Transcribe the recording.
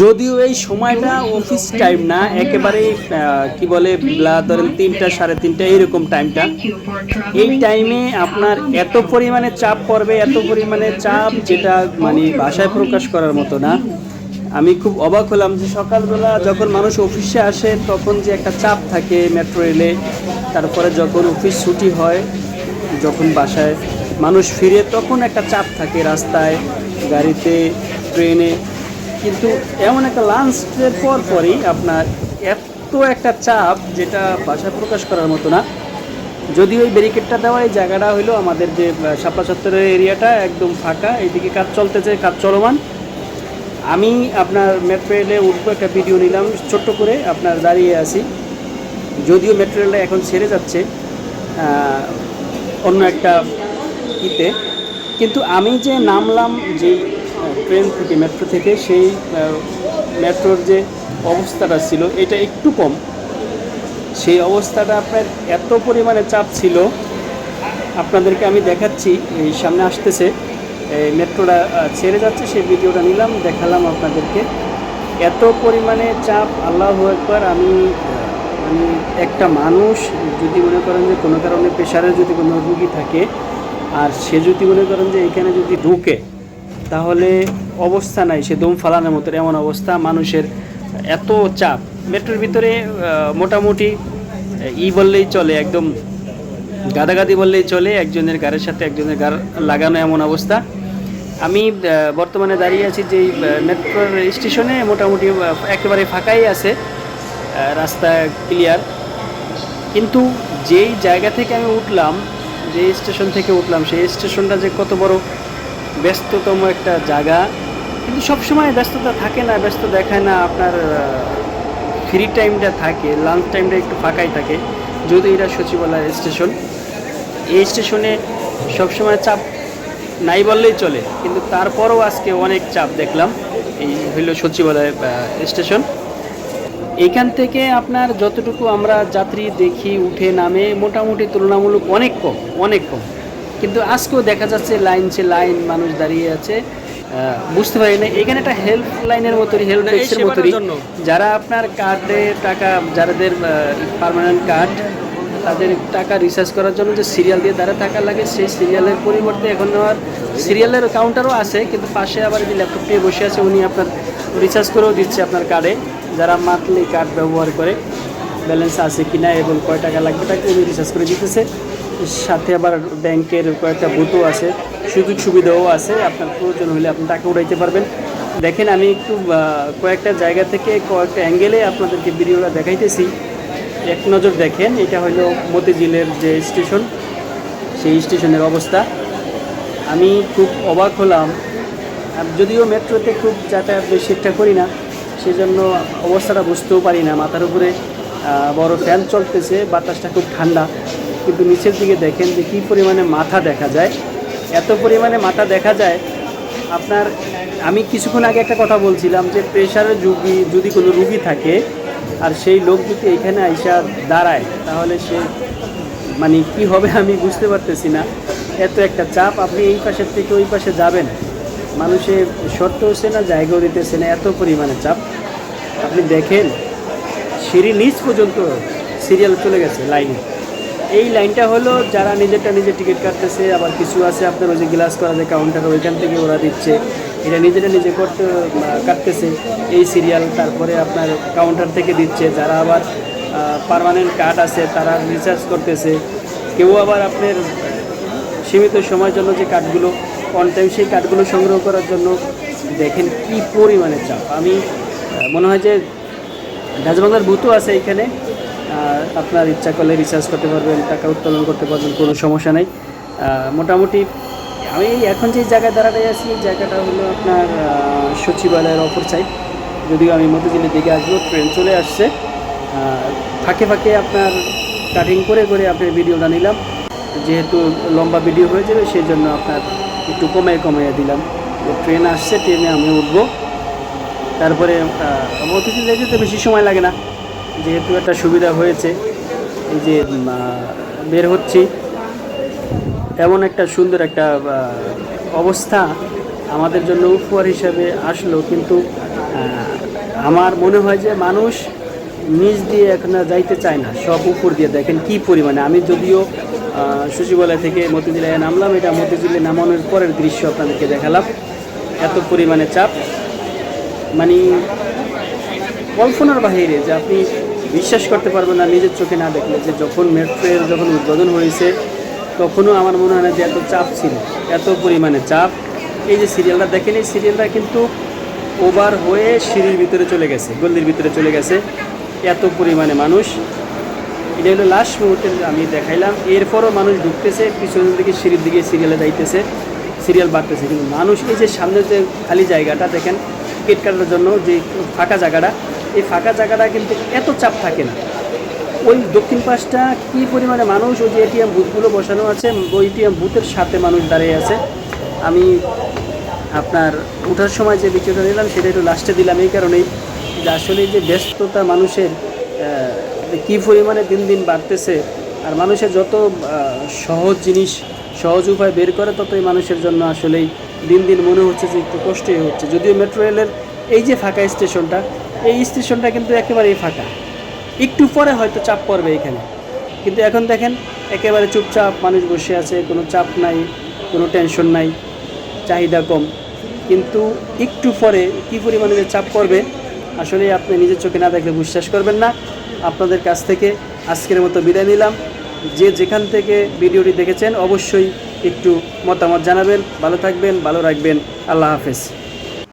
যদিও এই সময়টা অফিস টাইম না, একেবারে কি বলে ধরেন তিনটা, সাড়ে তিনটা, এইরকম টাইমটা এই টাইমে আপনার এত পরিমাণে চাপ পড়বে, এত পরিমাণে চাপ যেটা মানে ভাষায় প্রকাশ করার মতো না। আমি খুব অবাক হলাম যে সকালবেলা যখন মানুষ অফিসে আসে, তখন যে একটা চাপ থাকে মেট্রো রেলে তারপরে যখন অফিস ছুটি হয়, যখন বাসায় মানুষ ফিরে, তখন একটা চাপ থাকে রাস্তায়, গাড়িতে, ট্রেনে। কিন্তু এমন একটা লাঞ্চের পর পরই আপনার এত একটা চাপ যেটা ভাষায় প্রকাশ করার মতো না। যদি ওই ব্যারিকেডটা দেওয়া, এই জায়গাটা হলো আমাদের যে শাপলা চত্বরের এরিয়াটা একদম ফাঁকা, এইদিকে কাজ চলতেছে, কাজ চলমান। আমি আপনার মেট্রোরেলে উঠবো, একটা ভিডিও নিলাম, ছোট্ট করে আপনার দাঁড়িয়ে আছি। যদিও মেট্রোরেলটা এখন ছেড়ে যাচ্ছে অন্য একটা ইতে। কিন্তু আমি যে নামলাম, যেই ট্রেন থেকে, মেট্রো থেকে সেই মেট্রোর যে অবস্থাটা ছিল, এটা একটু কম। সেই অবস্থাটা আপনার এত পরিমাণে চাপ ছিল, আপনাদেরকে আমি দেখাচ্ছি, এই সামনে আসতেছে, এই মেট্রোটা ছেড়ে যাচ্ছে, সেই ভিডিওটা নিলাম, দেখালাম আপনাদেরকে। এত পরিমাণে চাপ, আল্লাহ একবার, আমি মানে একটা মানুষ, যদি মনে করেন যে কোনো কারণে প্রেশারের যদি কোনো রুগী থাকে, আর সে যদি মনে করেন যে এখানে যদি ঢুকে তাহলে অবস্থা নাই, সে দম ফালানোর মতো এমন অবস্থা, মানুষের এত চাপ। মেট্রোর ভিতরে মোটামুটি ই বললেই চলে, একদম গাদাগাদি বললেই চলে, একজনের গাড়ির সাথে একজনের গাড় লাগানো এমন অবস্থা। আমি বর্তমানে দাঁড়িয়ে আছি যে মেট্রোর স্টেশনে, মোটামুটি একেবারে ফাঁকাই আছে রাস্তা ক্লিয়ার। কিন্তু যেই জায়গা থেকে আমি উঠলাম, যে স্টেশন থেকে উঠলাম, সেই স্টেশনটা যে কত বড় ব্যস্ততম একটা জায়গা। কিন্তু সবসময় ব্যস্ততা থাকে না, ব্যস্ত দেখায় না, আপনার ফ্রি টাইমটা থাকে লাঞ্চ টাইমটা একটু ফাঁকাই থাকে। যদি এটা সচিবালয় স্টেশন এই স্টেশনে সবসময় চাপ নাই বললেই চলে। কিন্তু তারপরও আজকে অনেক চাপ দেখলাম, এই হইল সচিবালয় স্টেশন এখান থেকে আপনার যতটুকু আমরা যাত্রী দেখি, উঠে নামে, মোটামুটি তুলনামূলক অনেক কম অনেক কম। কিন্তু আজকেও দেখা যাচ্ছে লাইন সে লাইন মানুষ দাঁড়িয়ে আছে। বুঝতে পারি না এখানে একটা হেল্প লাইনের মতোই হেল্প ডেস্কের মতোই যারা আপনার কার্ডে টাকা যাদের পার্মানেন্ট কার্ড তাদের টাকা রিচার্জ করার জন্য যে সিরিয়াল দিয়ে দাঁড়া টাকা লাগে সেই সিরিয়ালের পরিবর্তে এখন আর সিরিয়ালের কাউন্টারও আছে কিন্তু পাশে আবার যে ল্যাপটপ নিয়ে বসে আছে উনি আপনার রিচার্জ করেও দিচ্ছে আপনার কার্ডে যারা মান্থলি কার্ড ব্যবহার করে ব্যালেন্স আছে কিনা এবং কয় টাকা লাগবে তাকে উনি রিচার্জ করে দিতেছে। সাথে আবার ব্যাংকের কয়েকটা বুথও আছে, সুযোগ সুবিধাও আছে, আপনার প্রয়োজন হলে আপনি টাকা উঠাইতে পারবেন। দেখেন, আমি একটু কয়েকটা জায়গা থেকে কয়েকটা অ্যাঙ্গেলে আপনাদেরকে ভিডিওটা দেখাইতেছি। এক নজর দেখেন, এটা হলো মতিঝিলের যে স্টেশন, সেই স্টেশনের অবস্থা। আমি খুব অবাক হলাম। যদিও মেট্রোতে খুব যাতায়াত বেশি একটা করি না, সেজন্য অবস্থাটা বুঝতেও পারি না। মাথার উপরে বড় ফ্যান চলতেছে, বাতাসটা খুব ঠান্ডা। কিন্তু নিচের দিকে দেখেন যে কী পরিমাণে মাথা দেখা যায়। এত পরিমাণে মাথা দেখা যায়, আপনার, আমি কিছুক্ষণ আগে একটা কথা বলছিলাম যে প্রেশারের রুগী যদি কোনো রুগী থাকে আর সেই লোক যদি এখানে আইসা দাঁড়ায়, তাহলে সে মানে কি হবে আমি বুঝতে পারতেছি না। এত একটা চাপ, আপনি এই পাশের থেকে ওই পাশে যাবেন। মানুষে শর্ত হচ্ছে না, জায়গাও দিতেছে না, এত পরিমাণে চাপ। আপনি দেখেন, সিঁড়ি নিচ পর্যন্ত সিরিয়াল চলে গেছে, লাইনে। এই লাইনটা হলো যারা নিজেরটা নিজে টিকিট কাটতেছে, আবার কিছু আছে আপনার ওই যে গ্লাস করা যে কাউন্টার ওইখান থেকে ওরা দিচ্ছে। এটা নিজেরা নিজে করতে কাটতেছে। এই সিরিয়াল তারপরে আপনার কাউন্টার থেকে দিচ্ছে। যারা আবার পার্মানেন্ট কার্ড আছে, তারা রিচার্জ করতেছে। কেউ আবার আপনার সীমিত সময়ের জন্য যে কার্ডগুলো অন টাইম সেই কার্ডগুলো সংগ্রহ করার জন্য দেখেন কি পরিমাণে চাপ। আমি মনে হয় যে ডাচবাংলার বুথও আছে এখানে। আপনার ইচ্ছা করলে রিচার্জ করতে পারবেন, টাকা উত্তোলন করতে পারবেন, কোনো সমস্যা নেই। মোটামুটি আমি এখন যে জায়গায় দাঁড়াতে আছি জায়গাটা হলো আপনার সচিবালয়ের অপর সাইড যদিও আমি মতিঝিলের দিকে আসব ট্রেন চলে আসছে। ফাঁকে ফাঁকে আপনার কাটিং করে করে আপনার ভিডিওটা নিলাম। যেহেতু লম্বা ভিডিও হয়ে যাবে সেই জন্য আপনার একটু কমায় কমাইয়ে দিলাম। ট্রেন আসছে ট্রেনে আমি উঠবো। তারপরে মতিঝিলে যেতে বেশি সময় লাগে না। যেহেতু একটা সুবিধা হয়েছে, এই যে বের হচ্ছি। এমন একটা সুন্দর একটা অবস্থা আমাদের জন্য উপহার হিসাবে আসলো, কিন্তু আমার মনে হয় যে মানুষ নিচ দিয়ে এখন যাইতে চায় না, সব উপর দিয়ে। দেখেন কি পরিমাণে। আমি যদিও সচিবালয় থেকে মতিঝিলায় নামলাম, এটা মতিঝিলে নামানোর পরের দৃশ্য আপনাদেরকে দেখালাম। এত পরিমাণে চাপ। মানে কল্পনার বাহিরে যে আপনি বিশ্বাস করতে পারবেন না, নিজের চোখে না দেখলে যে যখন মেট্রো রেল যখন উদ্বোধন হয়েছে, তখনও আমার মনে হয় না যে এত চাপ ছিল, এত পরিমাণে চাপ। এই যে সিরিয়ালটা দেখেন, এই সিরিয়ালটা কিন্তু ওভার হয়ে সিঁড়ির ভিতরে চলে গেছে গল্লির ভিতরে চলে গেছে। এত পরিমাণে মানুষ। এটা হলো লাস্ট মুহূর্তে আমি দেখাইলাম, এরপরও মানুষ ঢুকতেছে, পিছনের দিকে, সিঁড়ির দিকে সিরিয়ালে যাইতেছে, সিরিয়াল বাড়তেছে। কিন্তু মানুষ এই যে সামনের যে খালি জায়গাটা, দেখেন, টিকিট কাটার জন্য যে ফাঁকা জায়গাটা এই ফাঁকা জায়গাটা কিন্তু এত চাপ থাকে না। ওই দক্ষিণ পাশটা কী পরিমাণে মানুষ, ওই যে এটিএম বুথগুলো বসানো আছে, ওই এটিএম বুথের সাথে মানুষ দাঁড়িয়ে আছে। আমি আপনার ওঠার সময় যে ভিডিওটা নিলাম, সেটা একটু লাস্টে দিলাম এই কারণেই যে আসলে যে ব্যস্ততা মানুষের কী পরিমাণে দিন দিন বাড়তেছে, আর মানুষের যত সহজ জিনিস, সহজ উপায় বের করে, ততই মানুষের জন্য আসলেই দিন দিন মনে হচ্ছে যে একটু কষ্টই হচ্ছে। যদিও মেট্রো রেলের এই যে ফাঁকা স্টেশনটা এই স্টেশনটা কিন্তু একেবারেই ফাঁকা। একটু পরে হয়তো চাপ পড়বে এখানে। কিন্তু এখন দেখেন, একেবারে চুপচাপ মানুষ বসে আছে, কোনো চাপ নাই, কোনো টেনশন নাই, চাহিদা কম। কিন্তু একটু পরে কী পরিমাণে যে চাপ পড়বে, আসলে আপনি নিজের চোখে না দেখলে বিশ্বাস করবেন না। আপনাদের কাছ থেকে আজকের মতো বিদায় নিলাম। যে যেখান থেকে ভিডিওটি দেখেছেন, অবশ্যই একটু মতামত জানাবেন। ভালো থাকবেন, ভালো রাখবেন। আল্লাহ হাফেজ।